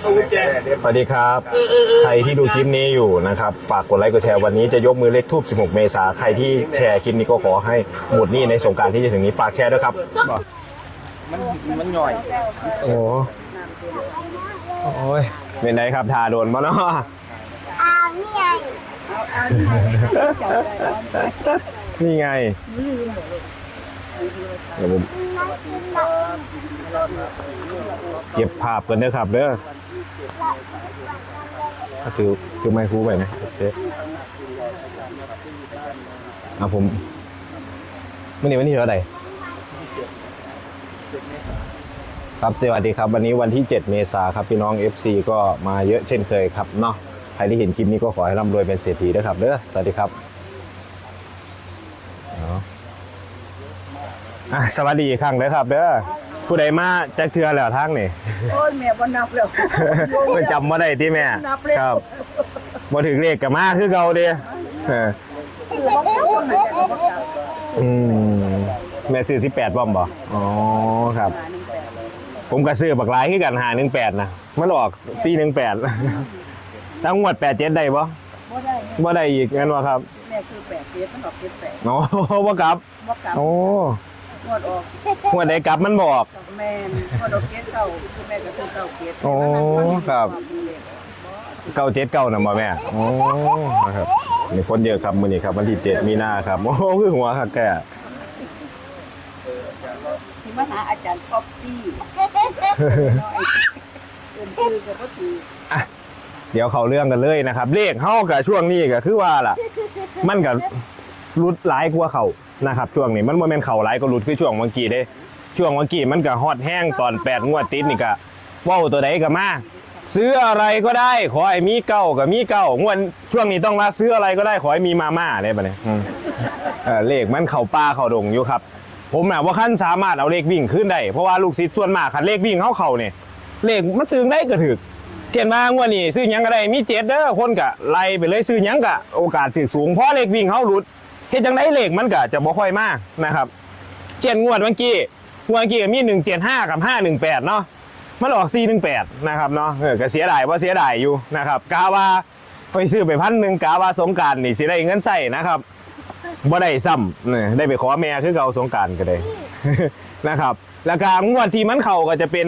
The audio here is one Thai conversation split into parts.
เอากุญแจสวัสดีครับ ใครที่ดูคลิปนี้อยู่นะครับฝากกดไลค์กดแชร์วันนี้จะยกมือเลขทูบ 16 เมษาใครที่แชร์คลิปนี้ก็ขอให้หมดหนี้ในสงกรารที่จะถึงนี้ฝากแชร์ด้วยครับ มันมันหน่อยโอ้โอ้ยเป็นไงครับทาโดนมาเนาะอ้าวนี่ไงนี่ไงเดี๋ยวผมเก็บภาพกันเด้อครับเด้อ ก็คือคือไม่คู่ไปนะโอเคอะผมวันนี้วันที่เท่าไหร่ครับสวัสดีครับ วันนี้วันที่ 7 เมษาครับพี่น้อง FC ก็มาเยอะเช่นเคยครับเนาะใครที่เห็นคลิปนี้ก็ขอให้ร่ำรวยเป็นเศรษฐีด้วยครับเด้อสวัสดีครับอาอะสวัสดีอีกครั้งเด้อครับเด้อ ผู้ใดมาจากเทือแล้วทางนี่โอ้ยแม่บ่นับแล้วเพิ่นจำมาได้ที่แม่นับเลยครับมาถึงเลขกับมาคือเก่าเด้เออคือบ่เป็นคนไหนจะบ่กล้าอืมแม่ซื้อสิบแปดบ่อมบ่อ๋อครับ ผมก็ซื้อบักหลายคือกันหาหนึ่งแปดนะมันออกสี่หนึ่งแปดตั้งงวดแปดเจ็ดได้บ่บ่ได้บ่ได้อีกงั้นวะครับแม่คือแปดเจ็ดมันออกเจ็ดแปดโอ้บ่กลับบ่กลับโอ้ งวดออกงวดใดกลับมันบอก กับแม่นงวดออกเจ็ดเก้าคือแม่ก็คือเก้าเจ็ดโอ้ครับ เก้าเจ็ดเก้านะบ่แม่โอ้นะครับมีคนเยอะครับมื้อนี้ครับวันที่เจ็ดมีนาครับ โอ้คือหัวคักแก่ที่มาหาอาจารย์ป๊อปปี้เนาะไอ้เอิ้นชื่อก็บ่ถือเดี๋ยวเขาเรื่องกันเลยนะครับ เลขเฮากับช่วงนี้ก็คือว่าล่ะ มันก็รุดหลายกว่าเขา นะครับช่วงนี้มันบ่แม่นเข่าหลก็รุดคือช่วงเมื่อกี้เด้ ช่วงเมื่อกี้มันก็ฮอตแห้งตอน8งวดติดนี่ก็ว้าตัวใดก็มาซื้ออะไรก็ได้ขอให้มีเก้าก็มีเก้างวดช่วงนี้ต้องมาซื้ออะไรก็ได้ขอให้มีมาม่าได้บัดนี้อืมเออเลขมันเข้าป่าเข้าดงอยู่ครับ ผมน่ะว่าคันสามารถเอาเลขวิ่งขึ้นได้เพราะว่าลูกศิษย์ส่วนมากคันเลขวิ่งเขาเข้าเนี่ยเลขมันซื้อได้ก็ถึกเขียนมางวดนี้ซื้อหยังก็ได้มีเจ็ดเด้อคนก็ไล่ไปเลยซื้อหยังก็โอกาสถือสูงเพราะเลขวิ่งเขาหลุด เฮ็ดจังไดเลขมันก็จะบ่ค่อยมากนะครับเจ็ดงวดเมื่อกี้งวดเมื่อกี้มีหนึ่งเจ็ดห้ากับห้าหนึ่งแปดเนาะมันออกสี่หนึ่งแปดนะครับเนาะเออก็เสียดายว่าเสียดายอยู่นะครับกาว่าไปซื้อไปพันหนึ่งกาว่าสงการนี่สิได้เงินใส่นะครับบ่ได้ซ้ำเนี่ยได้ไปขอแม่คือเก่าสงการก็ได้นะครับแล้วก็งวดที่มันเข้าก็จะเป็น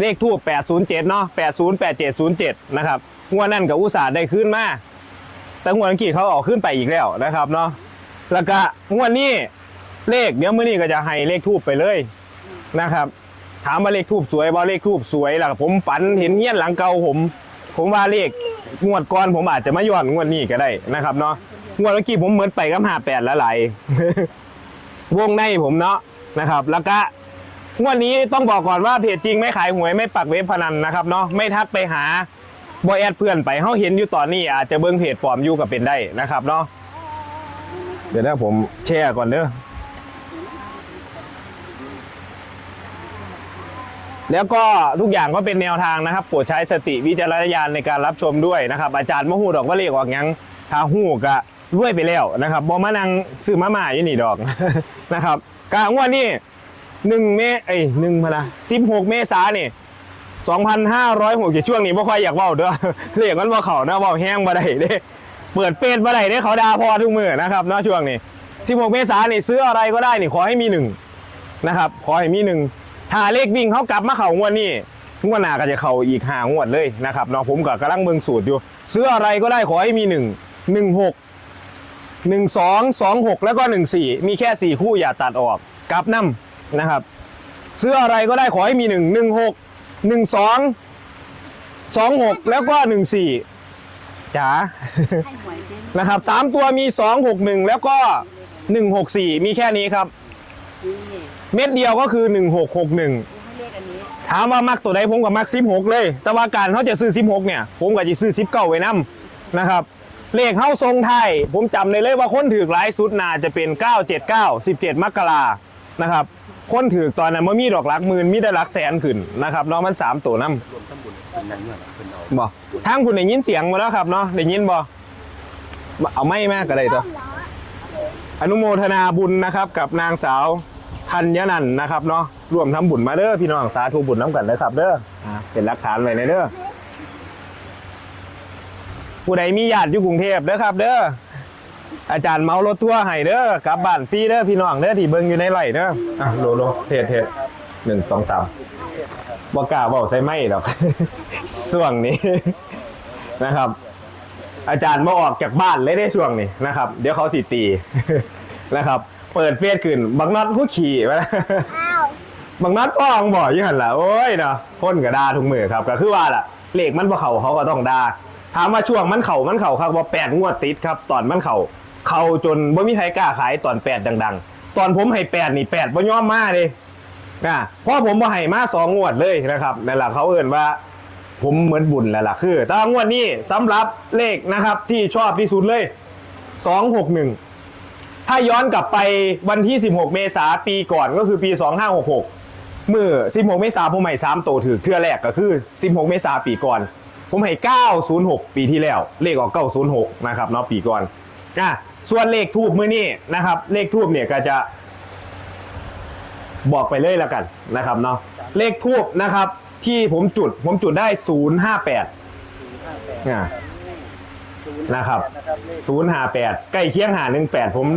เลขทูบ807 เนาะ808707 นะครับ งวดนั่นกับอุตสาห์ได้ขึ้นมา แต่งวดเมื่อกี้เขาออกขึ้นไปอีกแล้วนะครับเนาะ แล้วก็งวดนี้เลขเดี๋ยวมื้อนี้ก็จะให้เลขทูบไปเลยนะครับ ถามว่าเลขทูบสวยบ่เลขทูบสวยล่ะผมฝันเห็นเงี้ยนหลังเก่าผม ผมว่าเลขงวดก่อนผมอาจจะมาย้อนงวดนี้ก็ได้นะครับเนาะงวดเมื่อกี้ผมเหมือนไปกับ58แล้วไหลายวงในผมเนาะนะครับ แล้วก็งวดนี้ต้องบอกก่อนว่าเพจจริงไม่ขายหวยไม่ปักเว็บพนันนะครับเนาะไม่ทักไปหาบอยแอดเพื่อนไปเขาเห็นอยู่ตอนนี้อาจจะเบิ้งเพจปลอมอยู่กับเป็นได้นะครับเนาะ เดี๋ยวนะผมแชร์ก่อนเด้อ แล้วก็ทุกอย่างก็เป็นแนวทางนะครับโปรดใช้สติวิจารณญาณในการรับชมด้วยนะครับ อาจารย์มหูดอกว่าเลขออกหยังถ้าหูกะรวยไปแล้วนะครับบอมานังซื้อมาม่าอยู่นี่ดอกนะครับกลางวันนี้หนึ่งเมเอ้ยหนึ่งพะนะสิบหกเมษาเนี่ยสองพันห้าร้อยหกช่วงนี้ไม่ค่อยอยากเว้าเด้อเรียกมันว่าเขานะเว้าแห้งมาได้เด้ เปิดเฟซมาได้เด้เขาดาพอทุกมือนะครับเนาะช่วงนี้สิบหกเมษาเนี่ยซื้ออะไรก็ได้นี่ขอให้มีหนึ่งนะครับขอให้มีหนึ่งถ้าเลขวิ่งเขากลับมาเข่างวดนี้งวดหน้าก็จะเข่าอีกหางวดเลยนะครับเนาะผมก็กำลังเมืองสูตรอยู่ ซื้ออะไรก็ได้ขอให้มีหนึ่งหนึ่งหกหนึ่งสองสองหกแล้วก็หนึ่งสี่มีแค่สี่คู่อย่าตัดออกกลับน้ำนะครับ ซื้ออะไรก็ได้ขอให้มีหนึ่งหนึ่งหกหนึ่งสองสองหกแล้วก็หนึ่งสี่ จ๋า ให้หวยเด้งนะครับสามตัวมีสองหกหนึ่งแล้วก็หนึ่งหกสี่มีแค่นี้ครับ นี่เม็ดเดียวก็คือหนึ่งหกหกหนึ่งให้เลขอันนี้ถามว่ามักตัวใดผมก็มักสิบหกเลย แต่ว่าการเขาจะซื้อสิบหกเนี่ย ผมก็จะซื้อสิบเก้าไว้นํนะครับ เลขเข้าทรงไทย ผมจำได้เลยว่าคนถือหลายสุดนาจะเป็น 979 17 มกรานะครับ คนถือตอนนั้นมันมีดอกหลักหมื่นมีแต่หลักแสนขึ้นนะครับเนาะมันสามตัวน้ำบ่ทางคุณได้ยินเสียงมาแล้วครับเนาะได้ยินบ่เอาไม่มากก็ได้ตัวอนุโมทนาบุญนะครับ กับนางสาวธัญนันนะครับเนาะรวมทำบุญมาเด้อพี่น้องสาธุบุญน้ำกันนะครับเด้ออ่าเป็นหลักฐานไว้ในเด้อผู้ใดมีญาติอยู่กรุงเทพเด้อครับ เด้อ อาจารย์เมารถทัวให้เด้อกลับบ้านฟรีเด้อพี่น้องเด้อที่เบิ่งอยู่ในไร่เด้ออะโลโลเทศเทศหนึ่งสองสามบ่กล้าบอกใส่ไม่หรอก ส่วงนี้นะครับ อาจารย์มาออกจากบ้านเลยได้ช่วงนี้นะครับ เดี๋ยวเขาสิตีนะครับ เปิดเฟซขึ้นบักน็อตผู้ขี่มาอ้วบางนัดฟ้องบ่อยยี่หันละโอ้ยเนาะคนก็ด่าทุกมือครับก็คือว่าล่ะเหลขมันบ่เข่าเขาก็ต้องด่า ถามว่าช่วงมันเข่ามันเข่าครับว่าแปดงวดติดครับ ตอนมันเข่าเข่าจนบ่มีใครกล้าขายตอนแปดดัง ๆ ตอนผมให้แปดนี่แปดบ่ยอมมาเลยอะเพราะผมบ่ให้มาสองงวดเลยนะครับนั่นแหละเขาเอื่นว่า ผมเหมือนบุญแล้วล่ะคือต่างวดนี้สำหรับเลขนะครับ ที่ชอบที่สุดเลยสองหกหนึ่งถ้าย้อนกลับไปวันที่ 16 เมษาปีก่อนก็คือปี 2566 เมื่อ 16 เมษาผมให้3โตถือเทื่อแรกก็คือ 16 เมษาปีก่อน ผมให้ 906 ปีที่แล้ว เลขออก 906 นะครับเนาะปีก่อนอะส่วนเลขทูบมือนี้นะครับ เลขทูบเนี่ยก็จะ บอกไปเลยแล้วกันนะครับเนาะเลขทูบนะครับ ที่ผมจุดผมจุดได้ 058อะนะครับศูนย์หาแปดใกล้เคียงหาหนึ่งแปดผม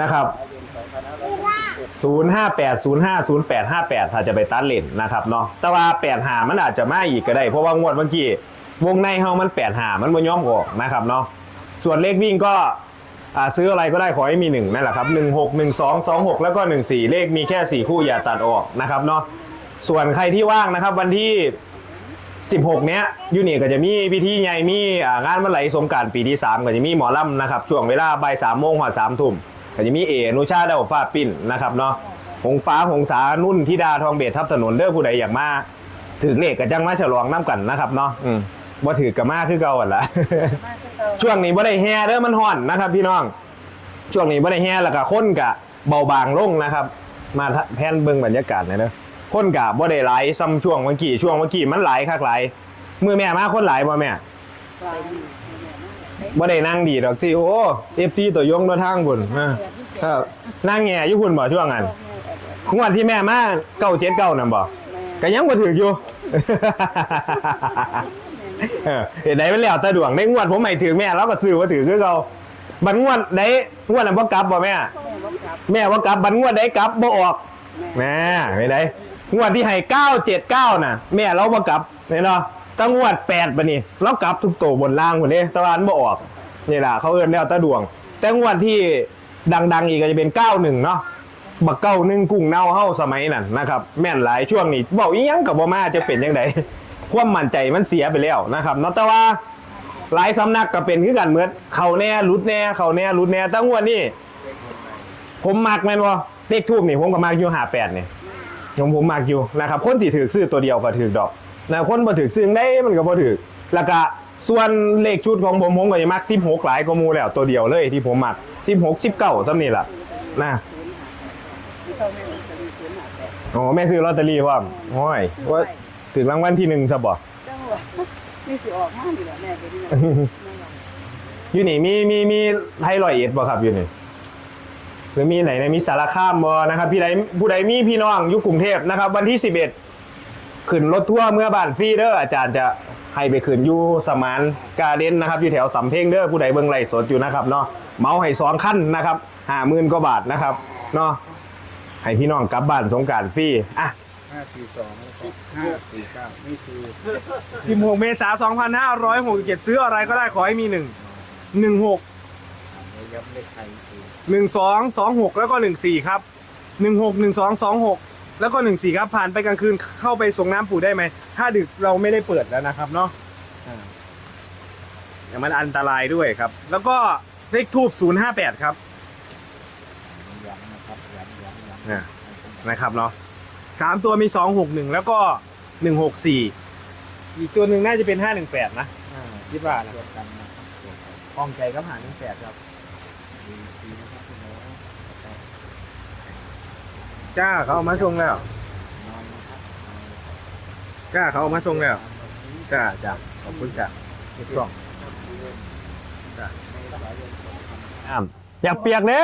นะครับ ศูนย์ห้าแปดศูนย์ห้าศูนย์แปดห้าแปดถ้าจะไปตัดเลนนะครับเนาะแต่ว่าแปดหามันอาจจะมาอีกก็ได้ เพราะว่างวดเมื่อกี้วงในเฮามันแปดหามันบ่ย่อมออกนะครับเนาะส่วนเลขวิ่งก็ซื้ออะไรก็ได้ขอให้มีหนึ่งนั่นแหละครับหนึ่งหกหนึ่งสองสองหกแล้วก็หนึ่งสี่เลขมีแค่สี่คู่อย่าตัดออกนะครับเนาะส่วนใครที่ว่างนะครับวันที่ 16 เนี้ยยูนี่ก็จะมีพิธีใหญ่มีงานมันไหลสงการปีที่ 3 ก็จะมีหมอลำนะครับช่วงเวลาบ่ายสามโมงหัวสามทุ่ม ก็จะมีเออนุชาดาวฟ้าปิ้นนะครับเนาะหงฟ้าหงสานุ่นธิดาทองเบศทับถนนเด้อผู้ใดอยากมาถือเลขก็จังมาฉลองน้ำกันนะครับเนาะอืมบ่ถือกับมาคือเก่าหั่นละมาคือเก่าช่วงนี้บ่ได้แห่เด้อมันฮ้อนนะครับ พี่น้อง ช่วงนี้บ่ได้แห่แล้วก็คนกะเบาบางลงนะครับ มาแพนเบิ่งบรรยากาศหน่อยเด้อคนกะบ่ได้หลายซ้ำช่วงเมื่อกี้ช่วงเมื่อกี้มันหลายคักหลาย มือแม่มาคนหลายบ่แม่ บ่ได้นั่งดีดอกที่โอ้ FC ตัวยงตัวทางพุ่นนะครับนั่งแง่อยู่พุ่นบ่ช่วงนั้นงวดที่แม่มา979นั่นบ่ก็ยังบ่ถึกอยู่เออเห็นไหนมันแล้วต่ดวงในงวดผมไม่ถือแม่แล้วก็ซื้อว่าถือคือเขาบันงวดไหนงวดนั้นบ่กลับบ่แม่ แม่ว่ากลับบันงวดไหนกลับบ่ออกแม่ไม่ได้งวดที่ให้เก้าเจ็ดเก้าน่ะ แม่เราบ่กลับเนี่ยเนาะ ตั้งงวดแปดปะนี่เรากลับทุกโตวบนล่างหมดเลยตะวันบ่ออกนี่แหละเขาเอิ้นแล้วต่ดวง แต่งวดที่ดังๆอีกก็จะเป็นเก้าหนึ่งเนาะบักเก้าหนึ่งกุ้งเน่าเฮ้าสมัยนั้นนะครับแม่นหลายช่วงนี้บอกอีหยังกับบ่มาจะเป็นยังไงความมั่นใจมันเสียไปแล้วนะครับเนาะแต่ว่าหลายสำนักก็เป็นคือกันเหมือนเขาแน่รุดแน่เขาแน่รุดแน่ตั้งวันนี้ผมมักแม่นว่าเลขทูบนี่ผมก็มักอยู่หาแปดเนี่ยผมผมมักอยู่นะครับคนที่ถือซื้อตัวเดียวก็ถือดอก นะคนบ่ถือซื้อได้มันก็บ่ถือแล้วก็ส่วนเลขชุดของผมผมก็จะมัก16หลายกว่าหมูแล้วตัวเดียวเลยที่ผมมัก16 19ซำนี่ล่ะนะที่เขาแม่นจะมีศูนย์หาแปดโอ้แม่ซื้อลอตเตอรี่ว่าโอ้ยว่าถึงรางวัลที่หนึ่งซะบ่จังหวะนี่สิออกมาอยู่แล้วแม่เป็นยังไงอยู่นี่มีมีมีไทยรอยเอ็ดบ่ครับอยู่นี่หรือมีไหนนะมีสารคามบ่นะครับพี่ใดผู้ใดมีพี่น้องอยู่กรุงเทพนะครับ วันที่สิบเอ็ด ขึ้นรถทัวร์เมื่อบานฟรีเด้ออาจารย์จะให้ไปขึ้นอยู่สมานการเด้นนะครับอยู่แถวสำเพ็งเด้อผู้ใดเบิ่งไลฟ์สดอยู่นะครับเนาะเมาให้สองขั้นนะครับห้าหมื่นกว่าบาทนะครับเนาะให้พี่น้องกลับบ้านสงกรารฟรีอะ ห้าสี่สองห้าสี่เก้านี่คือ16เมษายน2567 ซื้ออะไรก็ได้ขอให้มี 1 16ย้ำเลขไทยคือ12 26 แล้วก็ 14 ครับ 16 12 26 แล้วก็14ครับผ่านไปกลางคืนเข้าไปส่งน้ำปู่ได้ไหม ถ้าดึกเราไม่ได้เปิดแล้วนะครับเนาะอ่าอย่างมันอันตรายด้วยครับ แล้วก็เลขทูบ058ครับ ย้ำนะครับย้ำย้ำย้ำอ่านะครับเนาะสามตัวมีสองหกหนึ่งแล้วก็หนึ่งหกสี่อีกตัวหนึ่งน่าจะเป็นห้าหนึ่งแปดนะ อ่าคิดว่านะเดียวกันนะครับเดียวกันห้องใจก็หาหนึ่งแปดครับดีดีนะครับพี่น้องนะครับ จ้าเขาเอามาส่งแล้วนอนนะครับจ้าเขาเอามาส่งแล้วจ้าจ้าขอบคุณจ้าเก็บกล่องจ้าอ้ำอยากเปียกเด้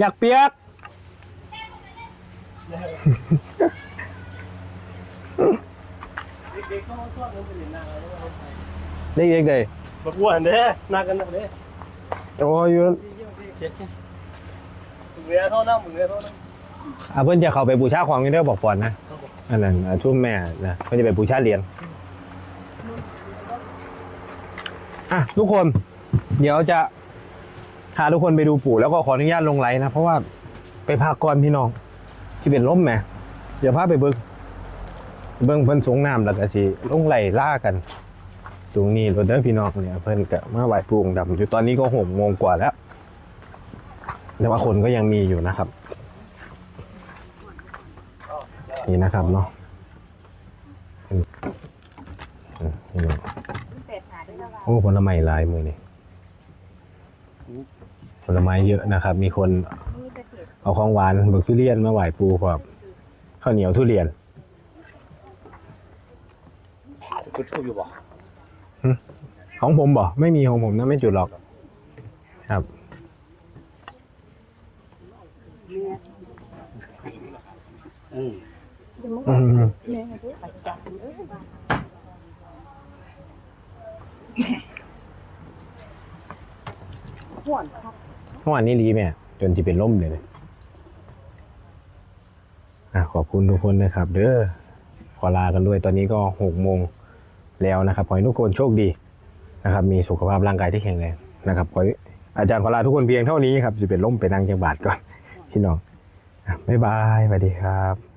อยากเปียกเเด็กๆเขาชอบกันไปเล่นน้ำอะไรเด็กๆเลยบักวัวเด้นักกันนักเด้โอ้ยอยู่เจ็ด มึงเรียเท่าน้ำมึงเรียเท่าน้อะเพิ่อนจะเข้าไปบูชาของนี่เด้บอกก่อนนะอันนั้นอะชุ่มแม่นะเพิ่อนจะไปบูชาเหรียญอะทุกคน เดี๋ยวจะพาทุกคนไปดูปู่แล้วก็ขออนุญาตลงไลน์นะ เพราะว่าไปพากก่อนพี่น้อง ที่เป็นล้มแหมเดี๋ยวพาไปเบิ่งเบิ่งเพิ่นสงน้ำแล้วก็สิลงไหลล่ากัน ตรงนี้รถเด้อพี่น้องเนี่ยเพิ่นก็มาไหว้ปูองค์ดำอยู่ตอนนี้ก็หกโมงกว่าแล้ว แต่ว่าคนก็ยังมีอยู่นะครับ นี่นะครับเนาะอืมอืมนี่เนาะเป็ดหาได้แล้วว่าโอ้ผลไม้หลายมือนี่ผลไม้เยอะนะครับ มีคนมีแต่เผ็ดเอาของหวานเบิกทุเรียนมาไหว้ปูพร้อมข้าวเหนียวทุเรียนำจุดทูบอยู่บ่ของผมบ่ไม่มีของผมนะไม่จุดหรอก ครับ อืม อืม แม่เด้อไปจับเอ้ยห่วนครับ เมื่อวานนี้รีแม่จนจะเป็นล่มเลยนะขอบคุณทุกคนนะครับ เด้อขอลากันด้วยตอนนี้ก็หกโมงแล้วนะครับขอให้ทุกคนโชคดีนะครับ มีสุขภาพร่างกายที่แข็งแรงนะครับขออาจารย์ขอลาทุกคนเพียงเท่านี้ครับจะเป็นล่มไปนั่งจังบาทก่อนพี่น้องบ๊ายบายสวัสดีครับ